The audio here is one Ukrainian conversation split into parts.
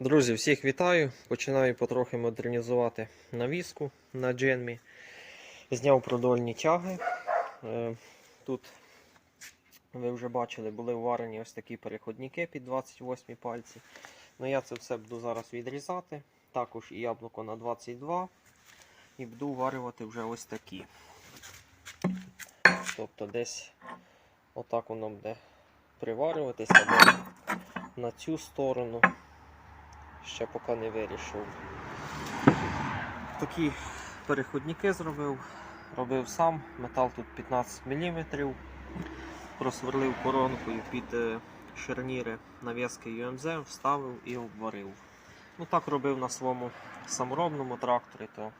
Друзі, всіх вітаю. Починаю потрохи модернізувати навіску на дженмі. Зняв продольні тяги. Е, Тут ви вже бачили, були вварені ось такі переходники під 28 пальці. Ну я це все буду зараз відрізати. Також і яблуко на 22. І буду варювати вже ось такі. Тобто десь отак воно буде приварюватися на цю сторону ще поки не вирішив. Такі переходники зробив, робив сам, метал тут 15 мм, просверлив коронкою під е, шарніри нав'язки UMZ, вставив і обварив. Ну так робив на своєму саморобному тракторі, то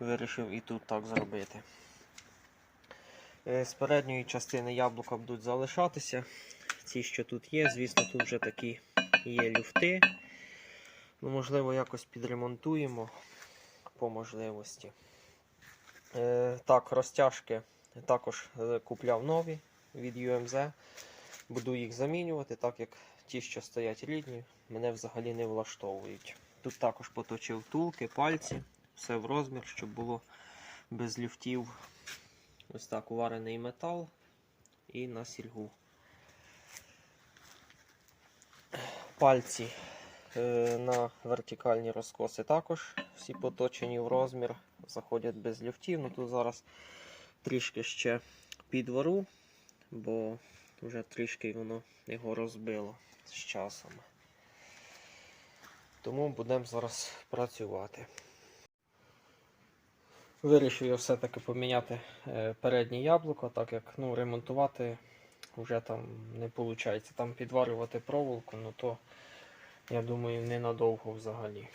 вирішив і тут так зробити. Е, З передньої частини яблука будуть залишатися. Ці, що тут є, звісно, тут вже такі є люфти. Ну, можливо, якось підремонтуємо по можливості. Е, так, розтяжки також е, купляв нові від UMZ. Буду їх замінювати, так як ті, що стоять рідні, мене взагалі не влаштовують. Тут також поточив тулки, пальці, все в розмір, щоб було без люфтів. Ось так уварений метал і на сільгу. Пальці на вертикальні розкоси також всі поточені в розмір, заходять без люфтів. Ну тут зараз трішки ще підвару, бо вже трішки воно його розбило з часом. Тому будемо зараз працювати. Вирішив я все-таки поміняти е, переднє яблуко, так як ну, ремонтувати вже там не виходить. Там підварювати проволоку, ну то я думаю, ненадовго взагалі.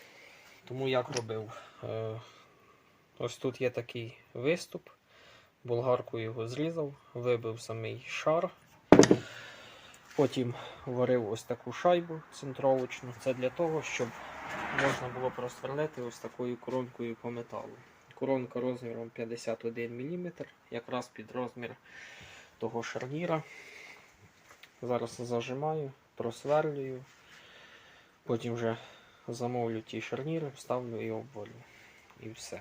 Тому як робив? Е, Ось тут є такий виступ. Болгаркою його зрізав, вибив самий шар. Потім варив ось таку шайбу центровочну. Це для того, щоб можна було просверлити ось такою коронкою по металу. Коронка розміром 51 мм, якраз під розмір того шарніра. Зараз зажимаю, просверлюю. Потім вже замовлю ті шарніри, вставлю і обвалю. І все.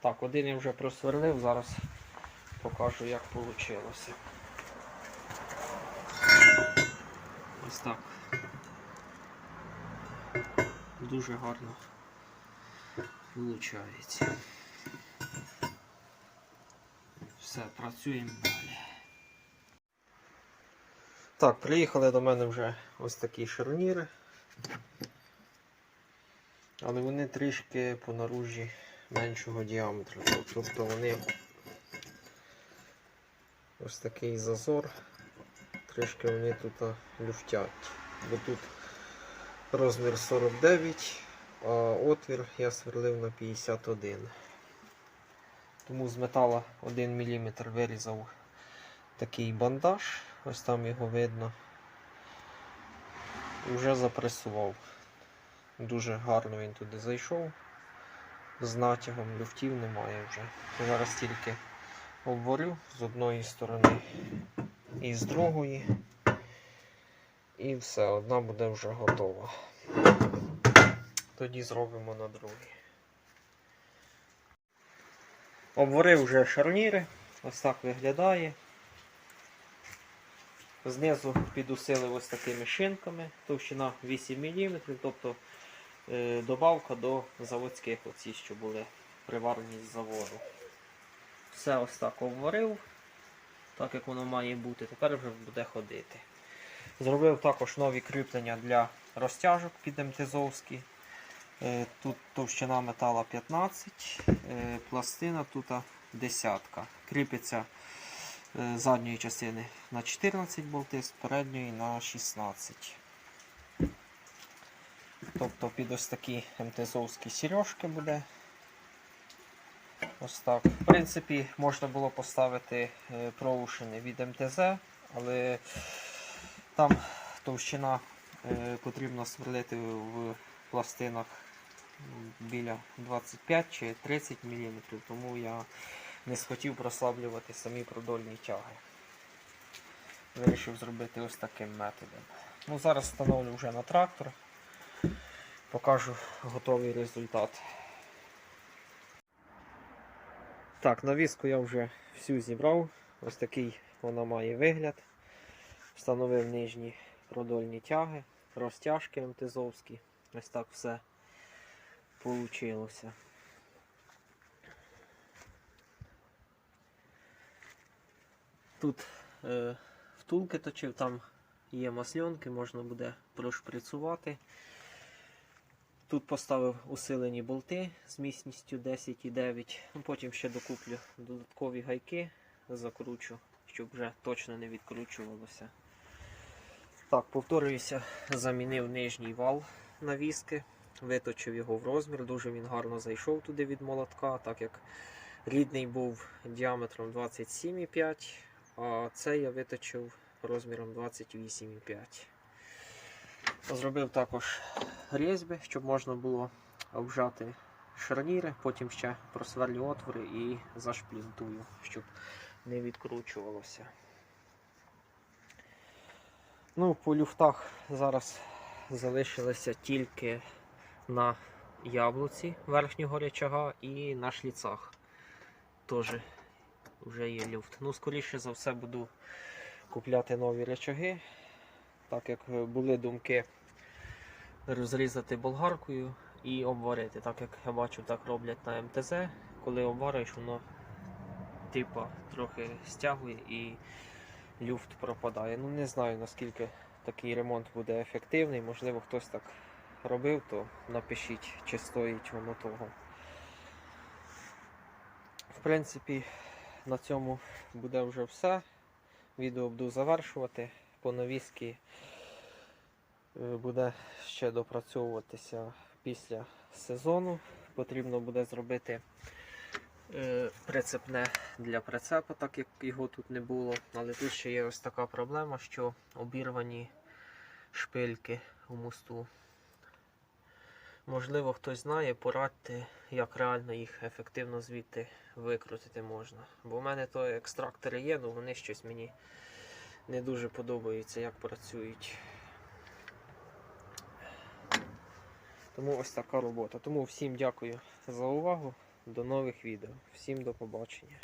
Так, один я вже просверлив, зараз покажу як вийшло. Ось так. Дуже гарно виходить. Все, працюємо далі. Так, приїхали до мене вже ось такі шарніри. Але вони трішки по наружі меншого діаметру. Тобто вони ось такий зазор, трішки вони тут люфтять. Бо тут розмір 49, а отвір я сверлив на 51. Тому з метала 1 мм вирізав такий бандаж, ось там його видно. Вже запресував. Дуже гарно він туди зайшов. З натягом люфтів немає вже. Зараз тільки обварю з одної сторони і з другої. І все, одна буде вже готова. Тоді зробимо на другій. Обварив вже шарніри. Ось так виглядає. Знизу підусилив ось такими шинками, товщина 8 мм, тобто е, добавка до заводських, оці, що були приварені з заводу. Все ось так обварив, так як воно має бути, тепер вже буде ходити. Зробив також нові кріплення для розтяжок під МТЗовські. Е, Тут товщина метала 15, е, пластина тут десятка. Кріпиться задньої частини на 14 болти, з передньої на 16. Тобто під ось такі МТЗовські сережки буде. Ось так. В принципі, можна було поставити е, провушини від МТЗ, але там товщина е, потрібно сверлити в пластинах біля 25 чи 30 мм, тому я не схотів прослаблювати самі продольні тяги. Вирішив зробити ось таким методом. Ну, Зараз встановлю вже на трактор. покажу готовий результат. Так, навіску я вже всю зібрав. Ось такий вона має вигляд. Встановив нижні продольні тяги, розтяжки МТЗовські. Ось так все вийшло. Тут е, втулки точив, там є масльонки, можна буде прошприцувати. Тут поставив усилені болти з міцністю 10,9. Ну, Потім ще докуплю додаткові гайки, закручу, щоб вже точно не відкручувалося. Так, повторююся, замінив нижній вал навіски, виточив його в розмір, дуже він гарно зайшов туди від молотка, так як рідний був діаметром 27,5, а цей я виточив розміром 28,5. Зробив також різьби, щоб можна було обжати шарніри, потім ще просверлю отвори і зашплінтую, щоб не відкручувалося. Ну, по люфтах зараз залишилося тільки на яблуці верхнього речага і на шліцах. Теж вже є люфт. Ну, скоріше за все, буду купляти нові речаги, так як були думки розрізати болгаркою і обварити. Так як я бачу, так роблять на МТЗ. Коли обварюєш, воно типа трохи стягує і люфт пропадає. Ну не знаю наскільки такий ремонт буде ефективний. Можливо, хтось так робив, то напишіть, чи стоїть воно того. В принципі, на цьому буде вже все. Відео буду завершувати. По навіски е, буде ще допрацьовуватися після сезону. Потрібно буде зробити е, прицепне для прицепа, так як його тут не було. Але тут ще є ось така проблема, що обірвані шпильки у мосту. Можливо, хтось знає, порадьте, як реально їх ефективно звідти викрутити можна. Бо в мене то екстрактори є, але вони щось мені не дуже подобаються, як працюють. Тому ось така робота. Тому всім дякую за увагу. До нових відео. Всім до побачення.